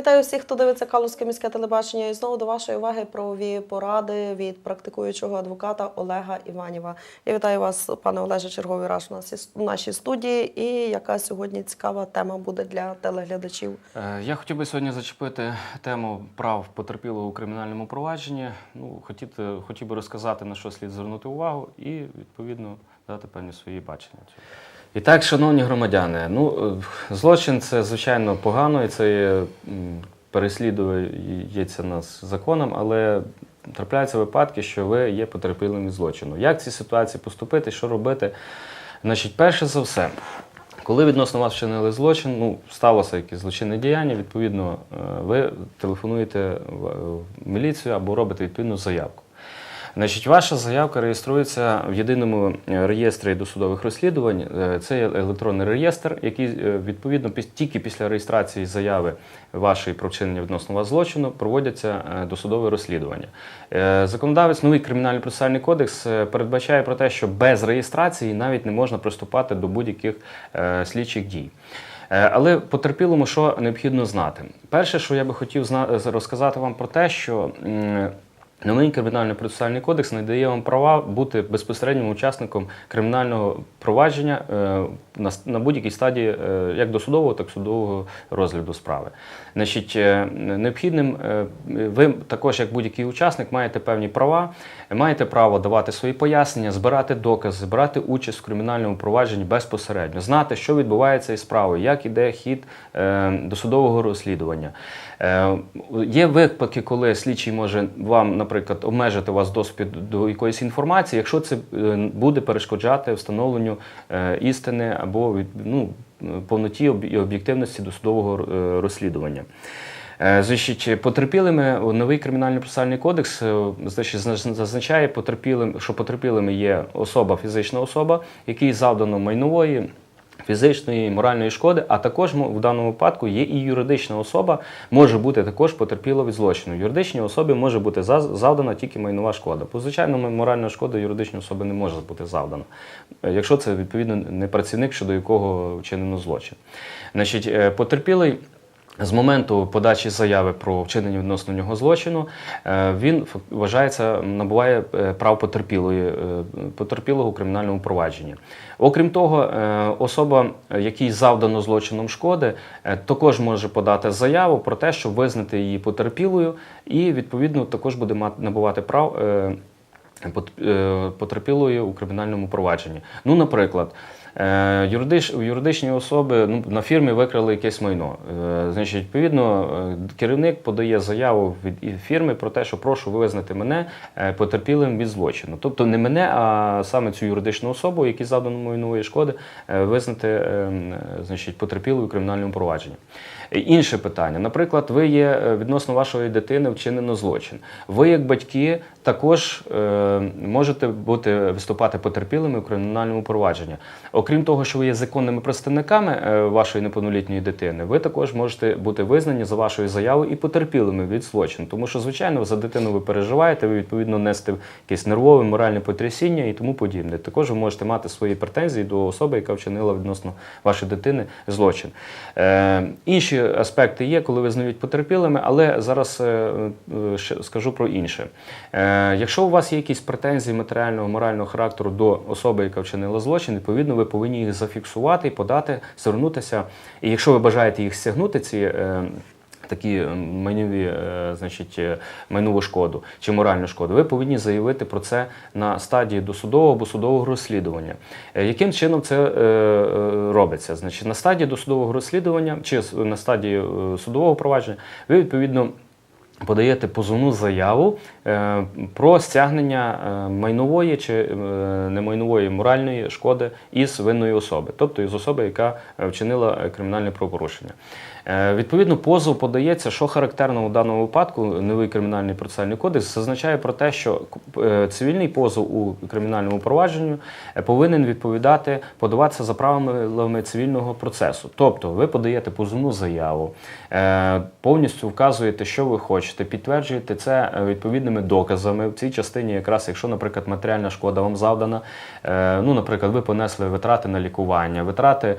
вітаю всіх, хто дивиться Калузьке міське телебачення. І знову до вашої уваги правові поради від практикуючого адвоката Олега Іванєва. Я вітаю вас, пане Олеже, черговий раз у нас у нашій студії. І яка сьогодні цікава тема буде для телеглядачів. Е, Я хотів би сьогодні зачепити тему прав потерпілого у кримінальному провадженні. Ну, хотіти, хотів би розказати, на що слід звернути увагу, і відповідно дати певні свої бачення. І так, шановні громадяни, ну е, злочин це звичайно погано, і це є, переслідується нас законом, але трапляються випадки, що ви є потерпілим від злочину. Як в цій ситуації поступити, що робити? Значить, перше за все, коли відносно вас вчинили злочин, ну сталося якесь злочинне діяння, відповідно, е, ви телефонуєте в міліцію або робите відповідну заявку. Значить, ваша заявка реєструється в єдиному е, реєстрі досудових розслідувань. Е, Це електронний реєстр, який е, відповідно тільки після реєстрації заяви вашої про вчинення відносно вас злочину проводяться е, досудові розслідування. Законодавець новий кримінальний процесуальний кодекс передбачає про те, що без реєстрації навіть не можна приступати до будь-яких слідчих дій. Але потерпілому, що необхідно знати. Перше, що я би хотів розказати вам про те, що Новий кримінальний процесуальний кодекс надає вам права бути безпосереднім учасником кримінального провадження е, на, будь-якій стадії е, як досудового, так і судового розгляду справи. Значить, е, необхідним ви також, як будь-який учасник, маєте певні права, маєте право давати свої пояснення, збирати докази, брати участь в кримінальному провадженні безпосередньо, знати, що відбувається із справою, як іде хід е, досудового розслідування. Е, Є випадки, коли слідчий може вам, наприклад, обмежити вас доступ до якоїсь інформації, якщо це е, буде перешкоджати встановленню е, істини або ну, повноті і об'єктивності досудового е, розслідування. Е, Значить, потерпілими новий кримінальний процесуальний кодекс е, значить, зазначає потерпілим, що потерпілими є особа, фізична особа, якій завдано майнової. Фізичної моральної шкоди, а також в даному випадку є і юридична особа, може бути також потерпіла від злочину. Юридичній особі може бути завдана тільки майнова шкода. По звичайному моральна шкода юридичній особи не може бути завдана, е, якщо це відповідно не працівник, щодо якого вчинено злочин. Значить, потерпілий. З моменту подачі заяви про вчинення відносно нього злочину е, він вважається, набуває е, прав потерпілої, е, потерпілого у кримінальному провадженні. Окрім того, особа, якій завдано злочином шкоди, також може подати заяву про те, щоб визнати її потерпілою, і відповідно також буде мати набувати прав. Е, потерпілої у кримінальному провадженні. Ну, наприклад, е, юридич, юридичні особи ну, на фірмі викрали якесь майно. Е, Значить, відповідно, керівник подає заяву від фірми про те, що прошу визнати мене потерпілим від злочину. Тобто не мене, а саме цю юридичну особу, якій завдано майнової шкоди, визнати значить, потерпілою у кримінальному провадженні. Інше питання. Наприклад, ви є відносно вашої дитини вчинено злочин. Ви, як батьки, також е, можете бути виступати потерпілими у кримінальному провадженні. Окрім того, що ви є законними представниками е, вашої неповнолітньої дитини, ви також можете бути визнані за вашою заявою і потерпілими від злочину. Тому що, звичайно, за дитину ви переживаєте, ви відповідно нести якесь нервове, моральне потрясіння і тому подібне. Також ви можете мати свої претензії до особи, яка вчинила відносно вашої дитини злочин. Е, інші аспекти є, коли визнають потерпілими, але зараз е, е, скажу про інше. Е, якщо у вас є якісь претензії матеріального морального характеру до особи, яка вчинила злочин, відповідно, ви повинні їх зафіксувати подати, звернутися. І якщо ви бажаєте їх стягнути, ці. е, Такі е, майнові, е, значить, е, майнову шкоду чи моральну шкоду, ви повинні заявити про це на стадії досудового або судового розслідування. Е, Яким чином це е, е, робиться? Значить, на стадії досудового розслідування чи на стадії е, судового провадження ви відповідно. Подаєте позовну заяву е, про стягнення е, майнової чи е, немайнової моральної шкоди із винної особи, тобто із особи, яка вчинила кримінальне правопорушення. Е, Відповідно, позов подається, що характерно у даному випадку, новий кримінальний процесуальний кодекс зазначає про те, що е, цивільний позов у кримінальному провадженню е, повинен відповідати, подаватися за правилами цивільного процесу. Тобто, ви подаєте позовну заяву, повністю вказуєте, що ви хочете. підтверджуєте це відповідними доказами. В цій частині, якраз, якщо, наприклад, матеріальна шкода вам завдана, ну, наприклад, ви понесли витрати на лікування, витрати,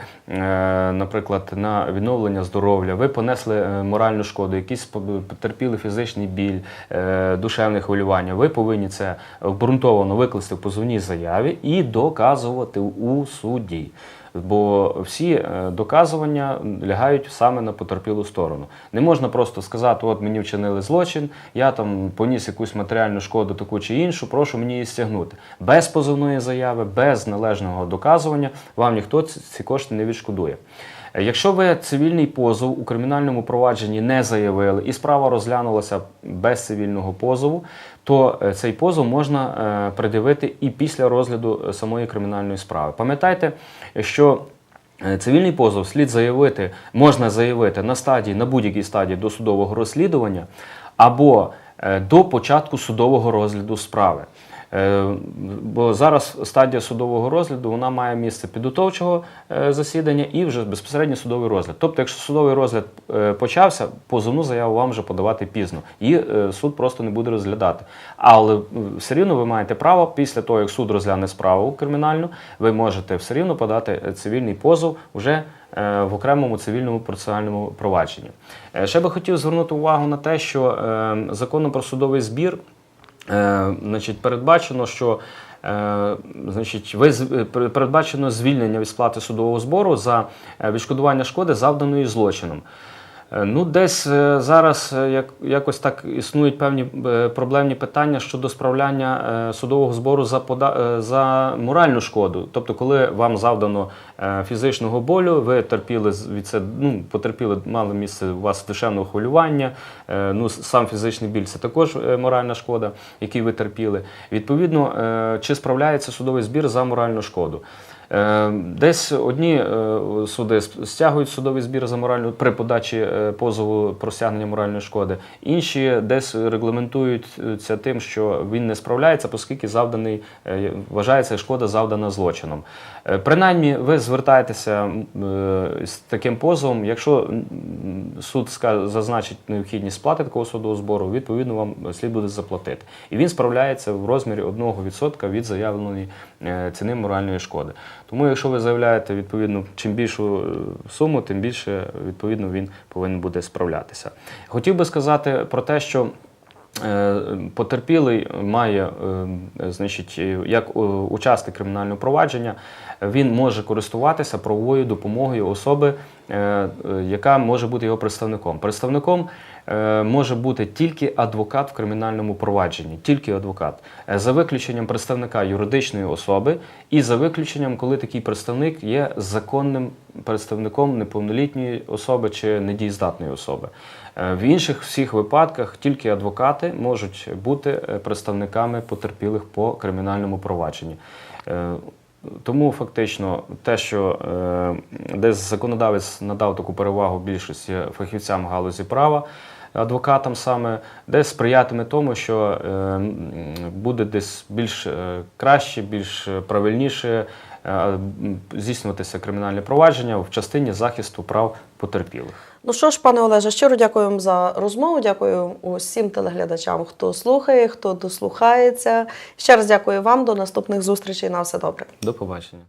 наприклад, на відновлення здоров'я, ви понесли е, моральну шкоду, якісь по- потерпіли фізичний біль, е, душевне хвилювання. Ви повинні це обґрунтовано викласти в позовній заяві і доказувати у суді. Бо всі е, доказування лягають саме на потерпілу сторону. Не можна просто сказати, от мені вчинили злочин, я там поніс якусь матеріальну шкоду таку чи іншу, прошу мені її стягнути. Без позовної заяви, без належного доказування вам ніхто ці кошти не відшкодує. Якщо ви цивільний позов у кримінальному провадженні не заявили і справа розглянулася без цивільного позову, то е, цей позов можна е, пред'явити і після розгляду е, самої кримінальної справи. Пам'ятайте, що цивільний позов слід заявити, можна заявити на стадії, на будь-якій стадії досудового розслідування або до початку судового розгляду справи. Е, Бо зараз стадія судового розгляду вона має місце підготовчого е, засідання і вже безпосередньо судовий розгляд. Тобто, якщо судовий розгляд е, почався, позовну заяву вам вже подавати пізно, і суд просто не буде розглядати. Але все рівно ви маєте право після того, як суд розгляне справу кримінальну, ви можете все рівно подати цивільний позов вже в окремому цивільному процесуальному провадженні. Ще би хотів звернути увагу на те, що е, законом про судовий збір Е, значить, передбачено, що е, значить, е, передбачено звільнення від сплати судового збору за е, відшкодування шкоди, завданої злочином. Е, Ну, десь е, зараз е, як, якось так існують певні проблемні питання щодо справляння судового збору за, пода, за моральну шкоду. Тобто, коли вам завдано фізичного болю, ви терпіли від це, ну, потерпіли, мали місце у вас душевного хвилювання, ну, сам фізичний біль це також моральна шкода, який ви терпіли. Відповідно, чи справляється судовий збір за моральну шкоду? Е, Десь одні е, суди стягують судовий збір за моральну при подачі е, позову про стягнення моральної шкоди. Інші десь регламентуються тим, що він не справляється, оскільки завданий вважається шкода завдана злочином. Принаймні, ви звертаєтеся з таким позовом, якщо суд зазначить необхідність сплати такого судового збору, відповідно вам слід буде заплатити. І він справляється в розмірі 1% від заявленої ціни моральної шкоди. Тому, якщо ви заявляєте відповідно чим більшу е, суму, тим більше відповідно він повинен буде справлятися. Хотів би сказати про те, що Е, Потерпілий має, е, значить, як учасник кримінального провадження, він може користуватися правовою допомогою особи, яка може бути його представником. Представником може бути тільки адвокат в кримінальному провадженні, тільки адвокат, Е, за виключенням представника юридичної особи і за виключенням, коли такий представник є законним представником неповнолітньої особи чи недієздатної особи. Е, В інших всіх випадках тільки адвокати можуть бути е, представниками потерпілих по кримінальному провадженні. Тому фактично те, що е, десь законодавець надав таку перевагу більшості фахівцям галузі права, адвокатам саме, десь сприятиме тому, що е, буде десь більш е, краще, більш правильніше е, здійснюватися кримінальне провадження в частині захисту прав потерпілих. Ну що ж, пане Олеже, щиро дякую вам за розмову. Дякую усім телеглядачам, хто слухає, хто дослухається. Ще раз дякую вам. До наступних зустрічей. На все добре. До побачення.